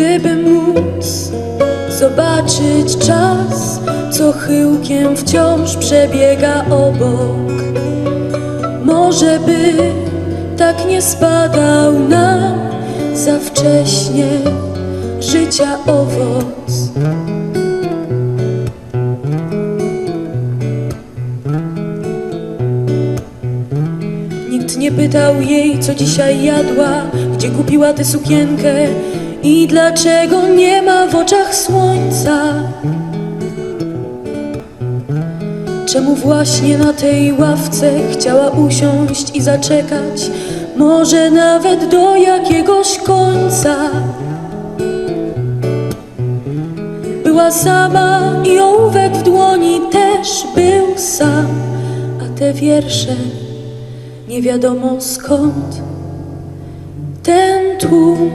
Gdybym móc zobaczyć czas, co chyłkiem wciąż przebiega obok, może by tak nie spadał nam za wcześnie życia owoc. Nikt nie pytał jej, co dzisiaj jadła, gdzie kupiła tę sukienkę i dlaczego nie ma w oczach słońca. Czemu właśnie na tej ławce chciała usiąść i zaczekać, może nawet do jakiegoś końca. Była sama i ołówek w dłoni też był sam, a te wiersze nie wiadomo skąd. Ten tłum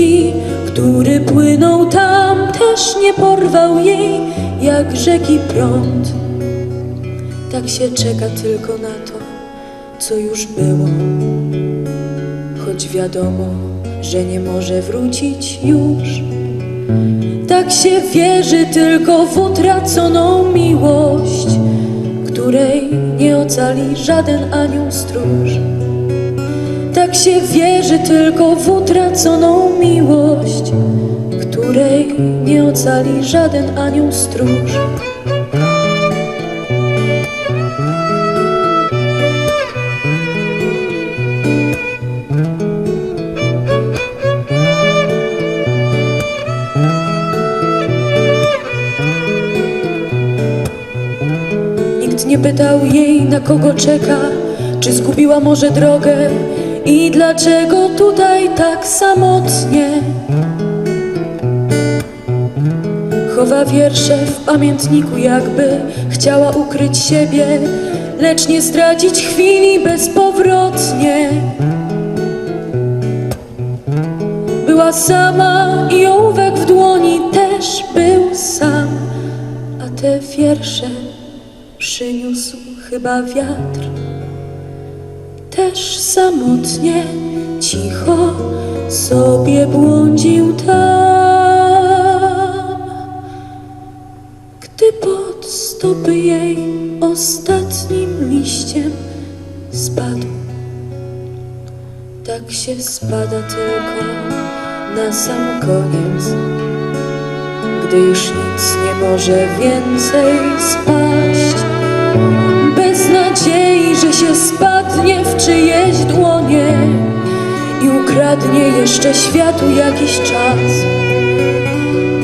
ludzi, który płynął tam, też nie porwał jej jak rzeki prąd. Tak się czeka tylko na to, co już było, choć wiadomo, że nie może wrócić już. Tak się wierzy tylko w utraconą miłość, której nie ocali żaden anioł stróż. Tak się wierzy tylko w utraconą miłość, której nie ocali żaden anioł stróż. Nie pytał jej, na kogo czeka, czy zgubiła może drogę i dlaczego tutaj tak samotnie. Chowa wiersze w pamiętniku, jakby chciała ukryć siebie, lecz nie stracić chwili bezpowrotnie. Była sama i ołówek w dłoni też był sam, a te wiersze przyniósł chyba wiatr. Też samotnie, cicho sobie błądził tam, gdy pod stopy jej ostatnim liściem spadł. Tak się spada tylko na sam koniec, gdy już nic nie może więcej spaść. Bez nadziei, że się spadnie ukradnie jeszcze światu jakiś czas.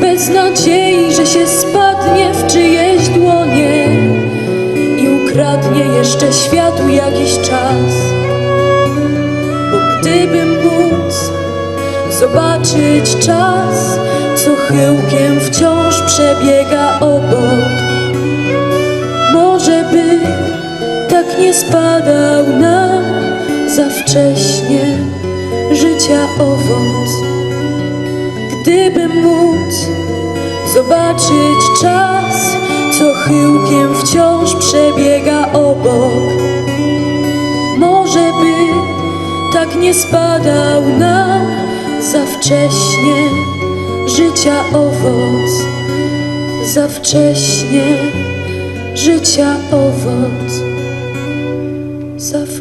Bez nadziei, że się spadnie w czyjeś dłonie i ukradnie jeszcze światu jakiś czas. Bo gdybym móc zobaczyć czas, co chyłkiem wciąż przebiega obok, może by tak nie spadał nam za wcześnie życia owoc. Gdybym móc zobaczyć czas, co chyłkiem wciąż przebiega obok, może by tak nie spadał nam za wcześnie życia owoc, za wcześnie życia owoc, za.